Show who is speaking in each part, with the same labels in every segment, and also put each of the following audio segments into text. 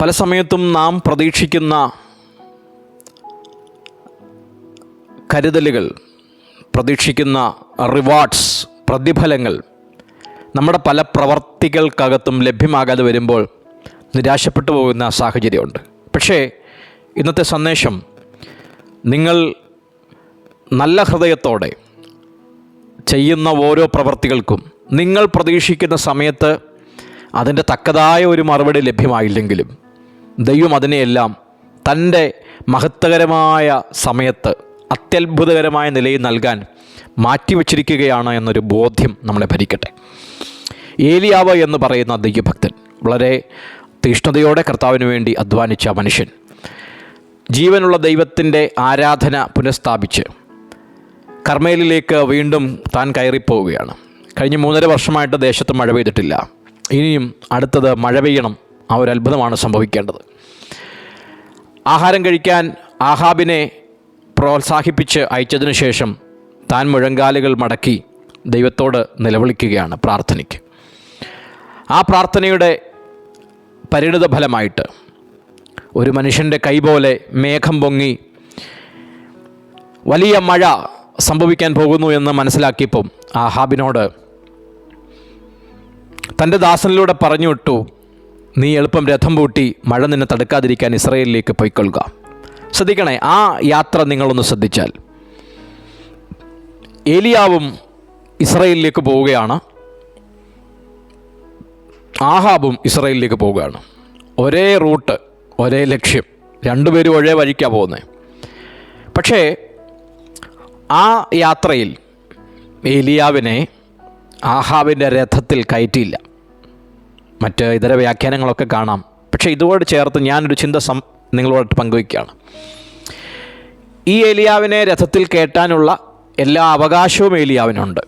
Speaker 1: പല സമയത്തും നാം പ്രതീക്ഷിക്കുന്ന കരുതലുകൾ പ്രതീക്ഷിക്കുന്ന റിവാർഡ്സ് പ്രതിഫലങ്ങൾ നമ്മുടെ പല പ്രവർത്തികൾക്കകത്തും ലഭ്യമാകാതെ വരുമ്പോൾ നിരാശപ്പെട്ടു പോകുന്ന സാഹചര്യമുണ്ട്. പക്ഷേ ഇന്നത്തെ സന്ദേശം നിങ്ങൾ നല്ല ഹൃദയത്തോടെ ചെയ്യുന്ന ഓരോ പ്രവർത്തികൾക്കും നിങ്ങൾ പ്രതീക്ഷിക്കുന്ന സമയത്ത് അതിന്റെ തക്കതായ ഒരു മറുപടി ലഭ്യമായില്ലെങ്കിലും ദൈവം അതിനെയെല്ലാം തന്റെ മഹത്വകരമായ സമയത്ത് അത്യത്ഭുതകരമായ നിലയിൽ നൽകാൻ മാറ്റിവെച്ചിരിക്കുകയാണ് എന്നൊരു ബോധ്യം നമ്മളെ ഭരിക്കട്ടെ. ഏലിയാവ് എന്ന് പറയുന്ന ദൈവഭക്തൻ വളരെ തീഷ്ണതയോടെ കർത്താവിന് വേണ്ടി അധ്വാനിച്ച മനുഷ്യൻ. ജീവനുള്ള ദൈവത്തിന്റെ ആരാധന പുനഃസ്ഥാപിച്ച് കർമ്മേലിലേക്ക് വീണ്ടും താൻ കയറിപ്പോവുകയാണ്. കഴിഞ്ഞ മൂന്നര വർഷമായിട്ട് ദേശത്ത് മഴ പെയ്തിട്ടില്ല. ഇനിയും അടുത്തത് മഴ പെയ്യണം ആ ഒരു അത്ഭുതമാണ് സംഭവിക്കേണ്ടത്. ആഹാരം കഴിക്കാൻ ആഹാബിനെ പ്രോത്സാഹിപ്പിച്ച് അയച്ചതിനു ശേഷം താൻ മുഴങ്കാലുകൾ മടക്കി ദൈവത്തോട് നിലവിളിക്കുകയാണ് പ്രാർത്ഥനയ്ക്ക്. ആ പ്രാർത്ഥനയുടെ പരിണിത ഫലമായിട്ട് ഒരു മനുഷ്യന്റെ കൈ പോലെ മേഘം പൊങ്ങി വലിയ മഴ സംഭവിക്കാൻ പോകുന്നു എന്ന് മനസ്സിലാക്കിയപ്പം ആഹാബിനോട് തന്റെ ദാസനിലൂടെ പറഞ്ഞു വിട്ടു നീ എളുപ്പം രഥം പൂട്ടി മഴ നിന്നെ തടുക്കാതിരിക്കാൻ ഇസ്രയേലിലേക്ക് പോയിക്കൊള്ളുക. ശ്രദ്ധിക്കണേ ആ യാത്ര നിങ്ങളൊന്ന് ശ്രദ്ധിച്ചാൽ. ഏലിയാവും ഇസ്രയേലിലേക്ക് പോവുകയാണ്. ആഹാബും ഇസ്രയേലിലേക്ക് പോവുകയാണ്. ഒരേ റൂട്ട് ഒരേ ലക്ഷ്യം. രണ്ടുപേരും ഒരേ വഴിക്കാണ് പോകുന്നത് പക്ഷേ ആ യാത്രയിൽ ഏലിയാവിനെ ആഹാബിന്റെ രഥത്തിൽ കയറ്റിയില്ല. മറ്റ് ഇതര വ്യാഖ്യാനങ്ങളൊക്കെ കാണാം. പക്ഷേ ഇതോട് ചേർത്ത് ഞാനൊരു ചിന്ത സം നിങ്ങളോട് പങ്കുവയ്ക്കുകയാണ്. ഈ ഏലിയാവിനെ രഥത്തിൽ കേട്ടാനുള്ള എല്ലാ അവകാശവും ഏലിയാവിനുണ്ട്.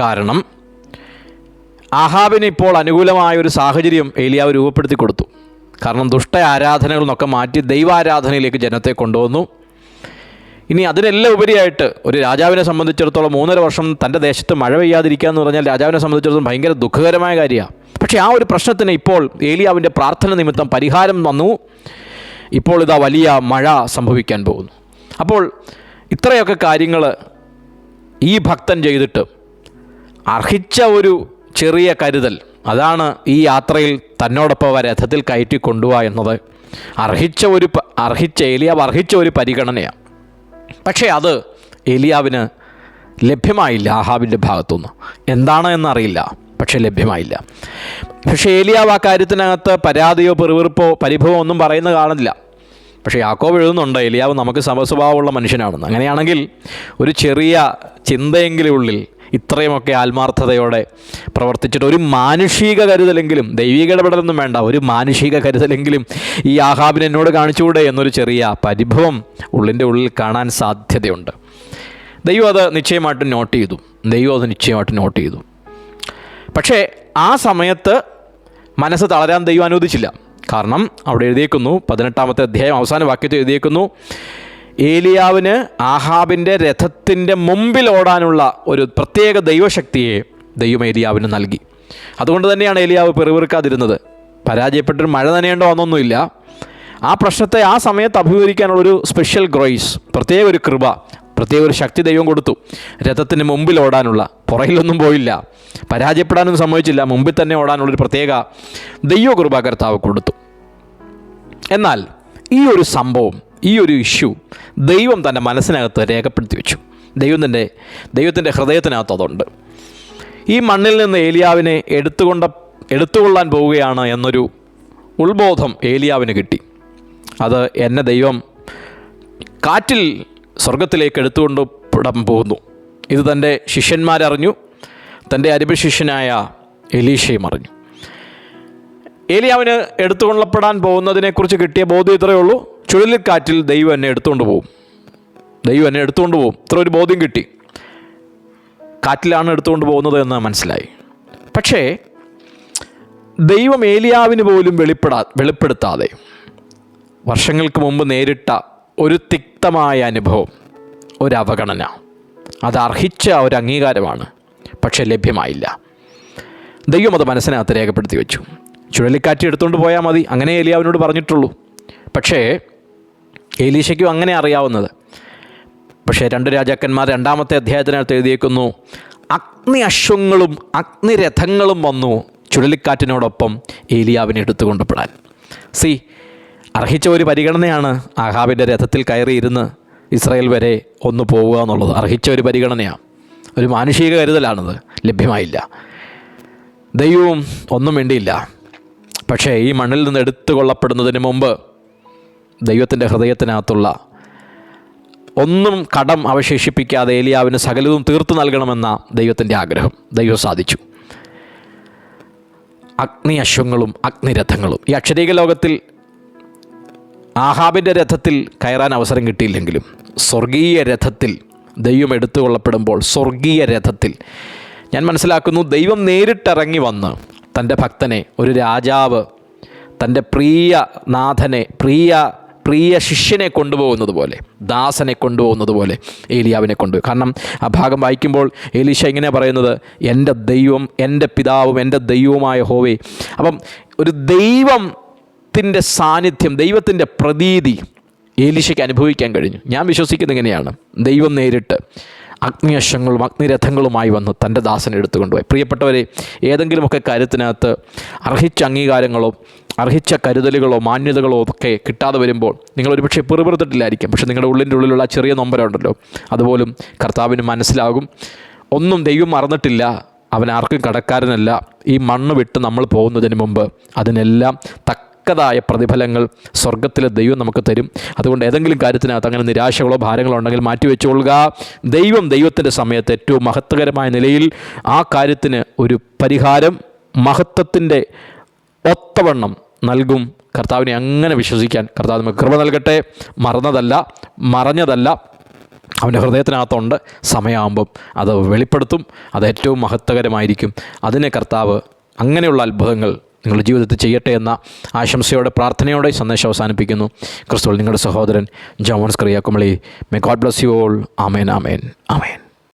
Speaker 1: കാരണം ആഹാബിന് ഇപ്പോൾ അനുകൂലമായ ഒരു സാഹചര്യം ഏലിയാവ് രൂപപ്പെടുത്തി കൊടുത്തു. കാരണം ദുഷ്ട ആരാധനകളിൽ നിന്നൊക്കെ മാറ്റി ദൈവാരാധനയിലേക്ക് ജനത്തെ കൊണ്ടുവന്നു. ഇനി അതിനെല്ലാം ഉപരിയായിട്ട് ഒരു രാജാവിനെ സംബന്ധിച്ചിടത്തോളം മൂന്നര വർഷം തന്റെ ദേശത്ത് മഴ പെയ്യാതിരിക്കുക എന്ന് പറഞ്ഞാൽ രാജാവിനെ സംബന്ധിച്ചിടത്തോളം ഭയങ്കര ദുഃഖകരമായ കാര്യമാണ് പക്ഷേ ആ ഒരു പ്രശ്നത്തിന് ഇപ്പോൾ ഏലിയാവിന്റെ പ്രാർത്ഥന നിമിത്തം പരിഹാരം വന്നു. ഇപ്പോൾ ഇതാ വലിയ മഴ സംഭവിക്കാൻ പോകുന്നു. അപ്പോൾ ഇത്രയൊക്കെ കാര്യങ്ങൾ ഈ ഭക്തൻ ചെയ്തിട്ട് അർഹിച്ച ഒരു ചെറിയ കരുതൽ അതാണ് ഈ യാത്രയിൽ തന്നോടൊപ്പം രഥത്തിൽ കയറ്റി കൊണ്ടുപോവുക എന്നത്. അർഹിച്ച ഒരു അർഹിച്ച ഏലിയാവ് അർഹിച്ച ഒരു പരിഗണനയാണ് പക്ഷേ അത് ഏലിയാവിന് ലഭ്യമായില്ല ആഹാബിന്റെ ഭാഗത്തുനിന്ന്. എന്താണ് എന്നറിയില്ല പക്ഷേ ലഭ്യമായില്ല. പക്ഷേ ഏലിയാവ് ആ കാര്യത്തിനകത്ത് പരാതിയോ പെറുവിറുപ്പോ പരിഭവമോ ഒന്നും പറയുന്ന കാണുന്നില്ല പക്ഷേ യാക്കോബ് എഴുതുന്നുണ്ട് ഏലിയാവ് നമുക്ക് സമസ്വഭാവമുള്ള മനുഷ്യനാണെന്ന്. അങ്ങനെയാണെങ്കിൽ ഒരു ചെറിയ ചിന്തയെങ്കിലും ഉള്ളിൽ ഇത്രയുമൊക്കെ ആത്മാർത്ഥതയോടെ പ്രവർത്തിച്ചിട്ട് ഒരു മാനുഷിക കരുതലെങ്കിലും ദൈവിക ഇടപെടലൊന്നും വേണ്ട ഒരു മാനുഷിക കരുതലെങ്കിലും ഈ ആഹാബിന് എന്നോട് കാണിച്ചുകൂടെ എന്നൊരു ചെറിയ പരിഭവം ഉള്ളിന്റെ ഉള്ളിൽ കാണാൻ സാധ്യതയുണ്ട്. ദൈവം അത് നിശ്ചയമായിട്ടും നോട്ട് ചെയ്തു. ദൈവം അത് നിശ്ചയമായിട്ടും നോട്ട് ചെയ്തു. പക്ഷേ ആ സമയത്ത് മനസ്സ് തളരാൻ ദൈവം അനുവദിച്ചില്ല. കാരണം അവിടെ എഴുതിയേക്കുന്നു പതിനെട്ടാമത്തെ അധ്യായം അവസാന വാക്യത്തിൽ എഴുതിയേക്കുന്നു ഏലിയാവിന് ആഹാബിന്റെ രഥത്തിന്റെ മുമ്പിൽ ഓടാനുള്ള ഒരു പ്രത്യേക ദൈവശക്തിയെ ദൈവം ഏലിയാവിന് നൽകി. അതുകൊണ്ട് തന്നെയാണ് ഏലിയാവ് പെറുവിറുക്കാതിരുന്നത് പരാജയപ്പെട്ടൊരു മഴ നനയേണ്ട വന്നൊന്നുമില്ല ആ പ്രശ്നത്തെ ആ സമയത്ത് അഭിമുഖീകരിക്കാനുള്ളൊരു സ്പെഷ്യൽ ഗ്രോയ്സ് പ്രത്യേക ഒരു കൃപ പ്രത്യേക ഒരു ശക്തി ദൈവം കൊടുത്തു. രഥത്തിന് മുമ്പിൽ ഓടാനുള്ള പുറകിലൊന്നും പോയില്ല. പരാജയപ്പെടാനും സംഭവിച്ചില്ല. മുമ്പിൽ തന്നെ ഓടാനുള്ളൊരു പ്രത്യേക ദൈവ കൃപ കർത്താവ് കൊടുത്തു. എന്നാൽ ഈ ഒരു സംഭവം ഈ ഒരു ഇഷ്യൂ ദൈവം തന്റെ മനസ്സിനകത്ത് രേഖപ്പെടുത്തി വെച്ചു. ദൈവം തന്റെ ദൈവത്തിന്റെ ഹൃദയത്തിനകത്ത് അതുണ്ട്. ഈ മണ്ണിൽ നിന്ന് ഏലിയാവിനെ എടുത്തുകൊണ്ട എടുത്തുകൊള്ളാൻ പോവുകയാണ് എന്നൊരു ഉത്ബോധം ഏലിയാവിന് കിട്ടി. അത് എന്നെ ദൈവം കാറ്റിൽ സ്വർഗത്തിലേക്ക് എടുത്തുകൊണ്ട് പോകുന്നു. ഇത് തന്റെ ശിഷ്യന്മാരറിഞ്ഞു. തന്റെ അരിപ ശിഷ്യനായ എലീഷയും അറിഞ്ഞു. ഏലിയാവിന് എടുത്തുകൊള്ളപ്പെടാൻ പോകുന്നതിനെക്കുറിച്ച് കിട്ടിയ ബോധ്യം ഇത്രയേ ഉള്ളൂ. ചുഴലിക്കാറ്റിൽ ദൈവം എന്നെ എടുത്തുകൊണ്ട് പോകും ദൈവം എന്നെ എടുത്തുകൊണ്ട് പോകും ഇത്ര ഒരു ബോധ്യം കിട്ടി. കാറ്റിലാണ് എടുത്തുകൊണ്ട് പോകുന്നത് എന്ന് മനസ്സിലായി. പക്ഷേ ദൈവം ഏലിയാവിന് പോലും വെളിപ്പെടാ വെളിപ്പെടുത്താതെ വർഷങ്ങൾക്ക് മുമ്പ് നേരിട്ട ഒരു തിക്തമായ അനുഭവം ഒരു അവഗണന അത് അർഹിച്ച ഒരു അംഗീകാരമാണ്. പക്ഷേ ലഭ്യമായില്ല. ദൈവം അത് മനസ്സിനകത്ത് രേഖപ്പെടുത്തി വെച്ചു. ചുഴലിക്കാറ്റ് എടുത്തുകൊണ്ട് പോയാൽ മതി. അങ്ങനെ ഏലിയാവിനോട് പറഞ്ഞിട്ടുള്ളൂ. പക്ഷേ ഏലീശയ്ക്കും അങ്ങനെ അറിയാവുന്നത്. പക്ഷേ രണ്ട് രാജാക്കന്മാർ രണ്ടാമത്തെ അധ്യായത്തിനകത്ത് എഴുതിയേക്കുന്നു അഗ്നി അശ്വങ്ങളും അഗ്നിരഥങ്ങളും വന്നു ചുഴലിക്കാറ്റിനോടൊപ്പം ഏലിയാവിനെ എടുത്തുകൊണ്ടുപ്പെടാൻ സി അർഹിച്ച ഒരു പരിഗണനയാണ് ആഹാബിന്റെ രഥത്തിൽ കയറിയിരുന്ന് ഇസ്രായേൽ വരെ ഒന്ന് പോവുക എന്നുള്ളത്. അർഹിച്ച ഒരു പരിഗണനയാണ്. ഒരു മാനുഷിക കരുതലാണത്. ലഭ്യമായില്ല. ദൈവവും ഒന്നും വേണ്ടിയില്ല പക്ഷേ ഈ മണ്ണിൽ നിന്ന് എടുത്തു കൊള്ളപ്പെടുന്നതിന് മുമ്പ് ദൈവത്തിന്റെ ഹൃദയത്തിനകത്തുള്ള ഒന്നും കടം അവശേഷിപ്പിക്കാതെ ഏലിയാവിന് സകലതും തീർത്തു നൽകണമെന്ന ദൈവത്തിന്റെ ആഗ്രഹം ദൈവം സാധിച്ചു. അഗ്നി അശ്വങ്ങളും അഗ്നിരഥങ്ങളും ഈ അക്ഷരീക ലോകത്തിൽ ആഹാബിന്റെ രഥത്തിൽ കയറാൻ അവസരം കിട്ടിയില്ലെങ്കിലും സ്വർഗീയ രഥത്തിൽ ദൈവം എടുത്തുകൊള്ളപ്പെടുമ്പോൾ സ്വർഗീയ രഥത്തിൽ ഞാൻ മനസ്സിലാക്കുന്നു ദൈവം നേരിട്ടിറങ്ങി വന്ന് തന്റെ ഭക്തനെ ഒരു രാജാവ് തന്റെ പ്രിയ നാഥനെ പ്രിയ പ്രിയ ശിഷ്യനെ കൊണ്ടുപോകുന്നത് പോലെ ദാസനെ കൊണ്ടുപോകുന്നത് പോലെ ഏലിയാവിനെ കൊണ്ടുപോയി. കാരണം ആ ഭാഗം വായിക്കുമ്പോൾ ഏലീഷ ഇങ്ങനെ പറയുന്നത് എന്റെ ദൈവം എന്റെ പിതാവും എന്റെ ദൈവവുമായ ഹോവേ അപ്പം ഒരു ദൈവത്തിന്റെ സാന്നിധ്യം ദൈവത്തിന്റെ പ്രതീതി ഏലീഷയ്ക്ക് അനുഭവിക്കാൻ കഴിഞ്ഞു. ഞാൻ വിശ്വസിക്കുന്നത് ഇങ്ങനെയാണ്. ദൈവം നേരിട്ട് അഗ്നിയശങ്ങളും അഗ്നിരഥങ്ങളുമായി വന്ന് തന്റെ ദാസനെ എടുത്തുകൊണ്ടുപോയി പ്രിയപ്പെട്ടവരെ ഏതെങ്കിലുമൊക്കെ കാര്യത്തിനകത്ത് അർഹിച്ച അംഗീകാരങ്ങളോ അർഹിച്ച കരുതലുകളോ മാന്യതകളോ ഒക്കെ കിട്ടാതെ വരുമ്പോൾ നിങ്ങൾ ഒരുപക്ഷെ പിറുപിറുത്തിട്ടില്ലായിരിക്കും. പക്ഷെ നിങ്ങളുടെ ഉള്ളിന്റെ ഉള്ളിലുള്ള ചെറിയ നൊമ്പരമുണ്ടല്ലോ അതുപോലും കർത്താവിന് മനസ്സിലാകും. ഒന്നും ദൈവം മറന്നിട്ടില്ല. അവൻ ആർക്കും കടക്കാരനല്ല. ഈ മണ്ണ് വിട്ട് നമ്മൾ പോകുന്നതിന് മുമ്പ് അതിനെല്ലാം തക്കതായ പ്രതിഫലങ്ങൾ സ്വർഗത്തിലെ ദൈവം നമുക്ക് തരും. അതുകൊണ്ട് ഏതെങ്കിലും കാര്യത്തിനകത്ത് അങ്ങനെ നിരാശകളോ ഭാരങ്ങളോ ഉണ്ടെങ്കിൽ മാറ്റിവെച്ചുകൊള്ളുക. ദൈവം ദൈവത്തിന്റെ സമയത്ത് ഏറ്റവും മഹത്വകരമായ നിലയിൽ ആ കാര്യത്തിന് ഒരു പരിഹാരം മഹത്വത്തിന്റെ ഒത്തവണ്ണം നൽകും. കർത്താവിനെ അങ്ങനെ വിശ്വസിക്കാൻ കർത്താവ് നമുക്ക് കൃപ നൽകട്ടെ. മറന്നതല്ല മറഞ്ഞതല്ല. അവന്റെ ഹൃദയത്തിനകത്തുണ്ട് സമയമാകുമ്പം അത് വെളിപ്പെടുത്തും അത് ഏറ്റവും മഹത്വകരമായിരിക്കും. അതിനെ കർത്താവ് അങ്ങനെയുള്ള അത്ഭുതങ്ങൾ നിങ്ങളുടെ ജീവിതത്തിൽ ചെയ്യട്ടെ എന്ന ആശംസയോടെ പ്രാർത്ഥനയോടെ സന്ദേശം അവസാനിപ്പിക്കുന്നു. ക്രിസ്തുവിൽ നിങ്ങളുടെ സഹോദരൻ ജോമോൻസ് ക്രിയാക്കുമളി. May God bless you all amen amen amen